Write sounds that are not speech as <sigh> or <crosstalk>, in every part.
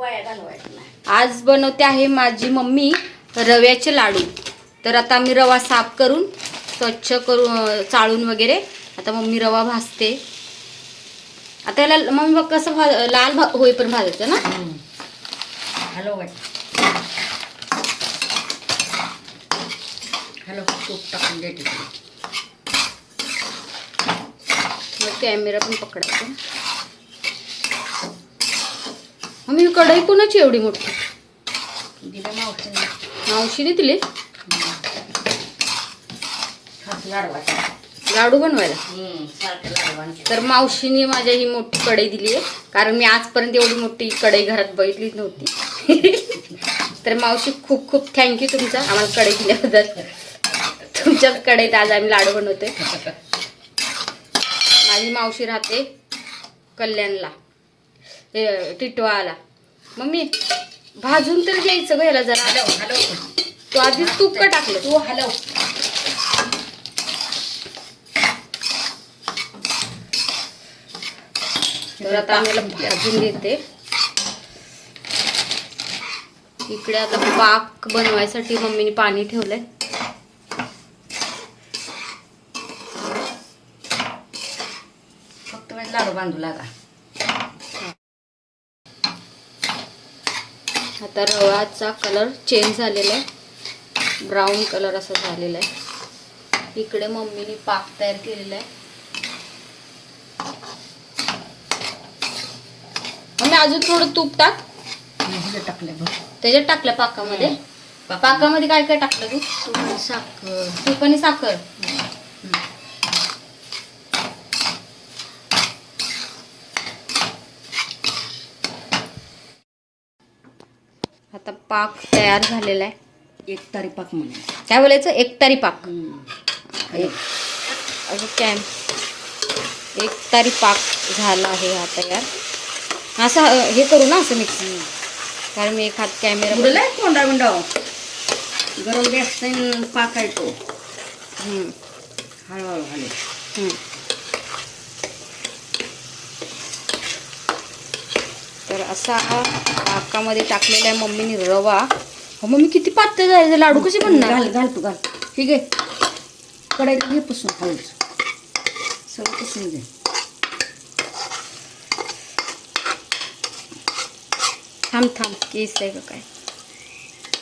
वाया घालवायचं नाही. आज बनवते आहे माझी मम्मी रव्याचे लाडू. तर आता मी रवा साफ करून स्वच्छ करून चाळून वगैरे आता मम्मी रवा भाजते. आता याला मम्मी बघ कसं भा लाल भा होईपर्यंत भाजायचं ना? हलवायचं हॅलो तूप टाकून देते. मग कॅमेरा पण पकडायचा. मम्मी ही कढई कोणाची एवढी मोठी? दिलं मावशीने. मावशीने दिली? लाडू बनवायला? तर मावशीने माझ्या ही मोठी कढई दिली आहे. कारण मी आजपर्यंत एवढी मोठी कढई घरात बघितलीच नव्हती. <laughs> तर मावशी खूप खूप थँक्यू तुमचा. आम्हाला कढई दिल्याबद्दल. तुमच्याच कढईत आज आम्ही लाडू बनवतोय. माझी मावशी राहते कल्याणला. हे टिटवाला मम्मी भाजून तर घ्यायचं ग ह्याला जरा. हलव हलव. तू आधीच तूप का टाकलं? तू हलव. तर आता आम्हाला भाजून घेते. इकडे आता पाक बनवायसाठी मम्मीने पाणी ठेवलंय. फक्त लाडू बांधू लागा. आता रवाचा कलर चेंज झालेला आहे. ब्राऊन कलर असा झालेला आहे. इकडे मम्मीने पाक तयार केलेला आहे. मम्मी अजून थोडं तूप टाक. टाकले बघ. त्याच्यात टाकलं पाकामध्ये. पाकामध्ये काय काय टाकलं तू? तू साखर. तूप आणि साखर. आता पाक तयार झालेला आहे. एक तारी पाक म्हणे. काय बोलायचं? एकतारी पाक. एक असं कॅन एकतारी पाक झाला आहे हा तयार. असं हे करू ना असं मिक्स कारण मी एक हात कॅमेरा बुडलाय कोंडा गरम गॅस पाक आहे तो. हळूहळू हळू तर असा हा पाकामध्ये टाकलेला आहे मम्मीने रवा. हो मम्मी किती पातळ जायचं लाडू कसे बनणार? घाल घाल तू घाल. ठीक आहे. कढईला घे पुसून हळूच सगळं पुसून घे. थांब थांब. केस आहे का काय?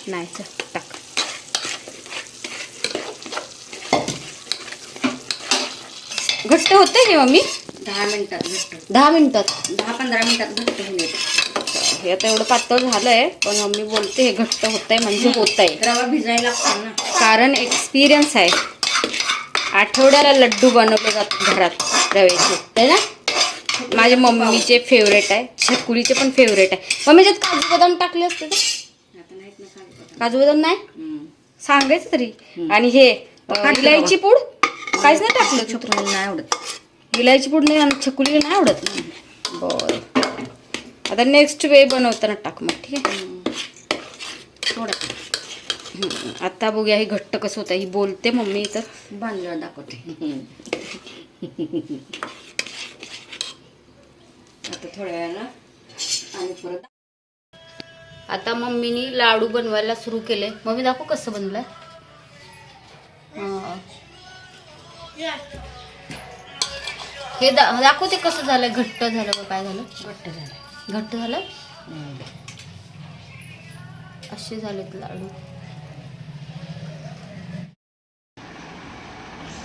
नाही चल टाक. घट्ट होते हे मम्मी? दहा मिनिटात दहा मिनिटात? दहा पंधरा मिनिटात घट्ट होऊन येते हे आता एवढं पातळ झालंय पण मम्मी बोलते हे घट्ट होत आहे म्हणजे होत आहे रवा भिजायला लागतो ना. कारण एक्सपिरियन्स आहे. आठवड्याला लड्डू बनवले जातात घरात रव्याचे. है ना? माझ्या मम्मीचे फेवरेट आहे. छकुलीचे पण फेवरेट आहे. मम्मी त्यात काजू बदाम टाकले असते तर आता नाहीत ना. काजू बदाम. नाही? हम्म. सांगायचं तरी. आणि हे अं, इलायची पूड? काहीच नाही टाकलं. छोटूला नाही आवडत. इलायची पूड नाही आणि छकुलीला नाही आवडत. बर. आता नेक्स्ट वे बनवताना टाक मग ठीक आहे? थोडं. आता बघूया हे घट्ट कसं होतं. ही बोलते मम्मी तर बांधल्यावर दाखवते. आता थोड्या वेळानं आणि परत आता मम्मीनी लाडू बनवायला सुरू केले मम्मी दाखव कसं बनवलंय हा. दा दाखव ते कसं झालं. घट्ट झालं का काय झालं. घट्ट झालं. घट्ट झालं? असे झालेत लाडू.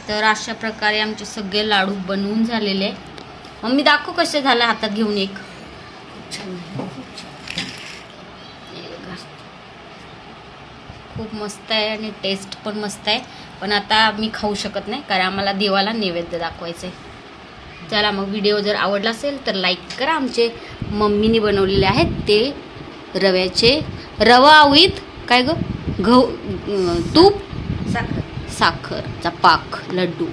तर अशा प्रकारे आमचे सगळे लाडू बनवून झालेले. मम्मी दाखव कसे झाले हातात घेऊन एक. बघा. खूप मस्त आहे आणि टेस्ट पण मस्त आहे. पण आता मी खाऊ शकत नाही कारण आम्हाला देवाला नैवेद्य दाखवायचं आहे चला मग व्हिडिओ जर आवडला असेल तर लाईक करा. आमचे मम्मीने बनवलेले आहेत ते रव्याचे रवा विथ काय ग? तूप साखर. साखरचा पाक लड्डू.